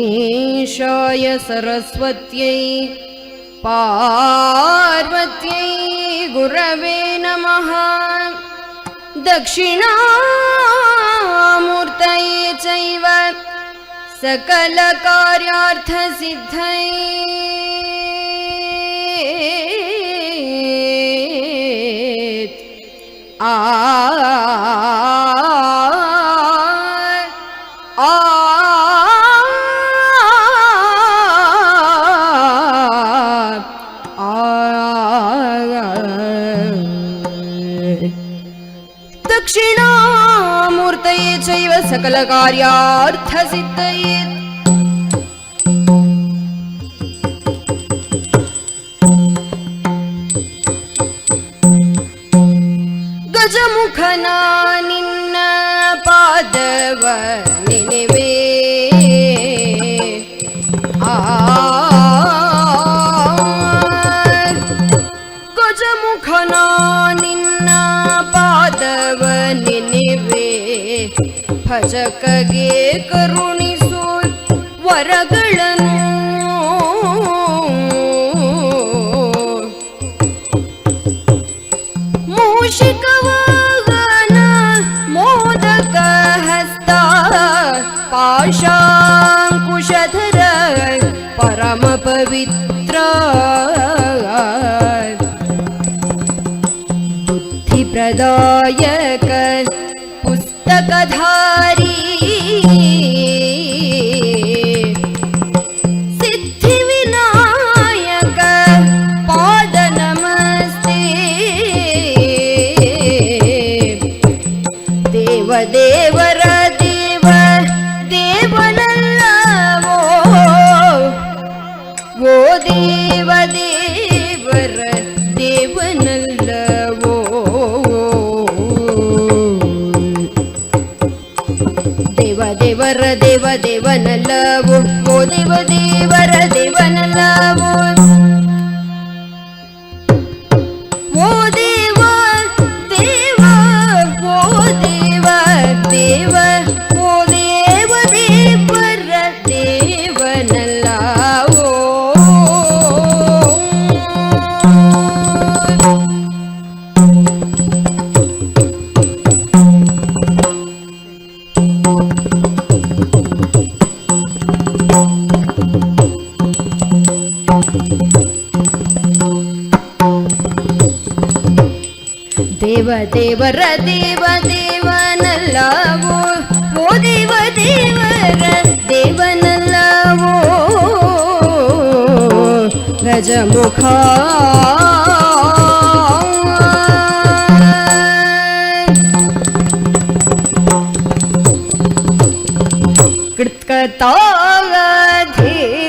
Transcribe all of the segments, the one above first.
विघ्नेशाय सरस्वत्यै पार्वत्यै गुरवे नमः। दक्षिणामूर्तये चैव सकलकार्यार्थसिद्धये आ सकलकार्यार्थसिद्धये गजमुखना निन्न पादव निनिवे आ गजमुखना निन्न पादव निनिवे ಭಜಕಗೆ ಕರುಣಿಸು ವರಗಳನ್ನು ಮೂಷಿಕವಾಗನ ಮೋದಕ ಹಸ್ತ ಪಾಶಾಂಕುಶಧರ ಪರಮ ಪವಿತ್ರ ಬುದ್ಧಿಪ್ರದಾಯಕ पुस्तकधार ದೇವನಲ್ಲವೋ ಓ ದೇವ ದೇವರ ದೇವನಲ್ಲವೋ ದೇವ ದೇವರ ದೇವ ದೇವನಲ್ಲವೋ ಓ ದೇವ ದೇವರ ದೇವನಲ್ಲವೋ ಗಜಮುಖ कृत्कताधि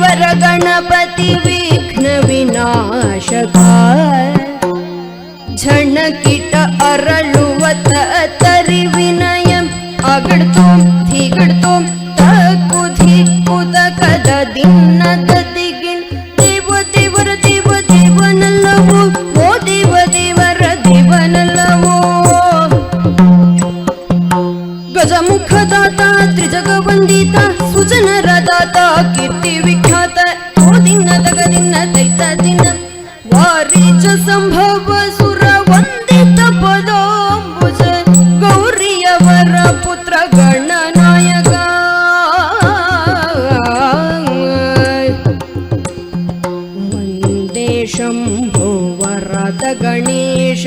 वर गणपति विघ्न विनाशकार झणकीट अरलुवत तरि विनयम्। अगडतुं धिगुतु तकुधि कुद कददि गौर्य वरपुत्र गणनायका मन्देशम् वरद गणेश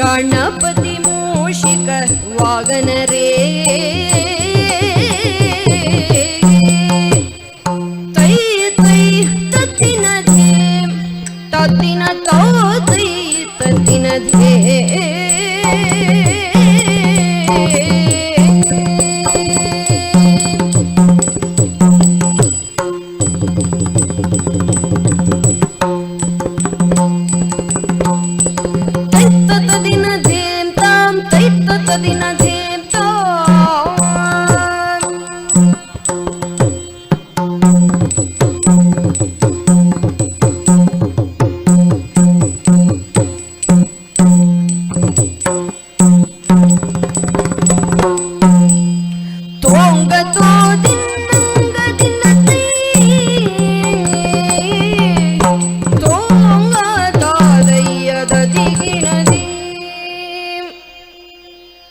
गणपति मूषिक वागन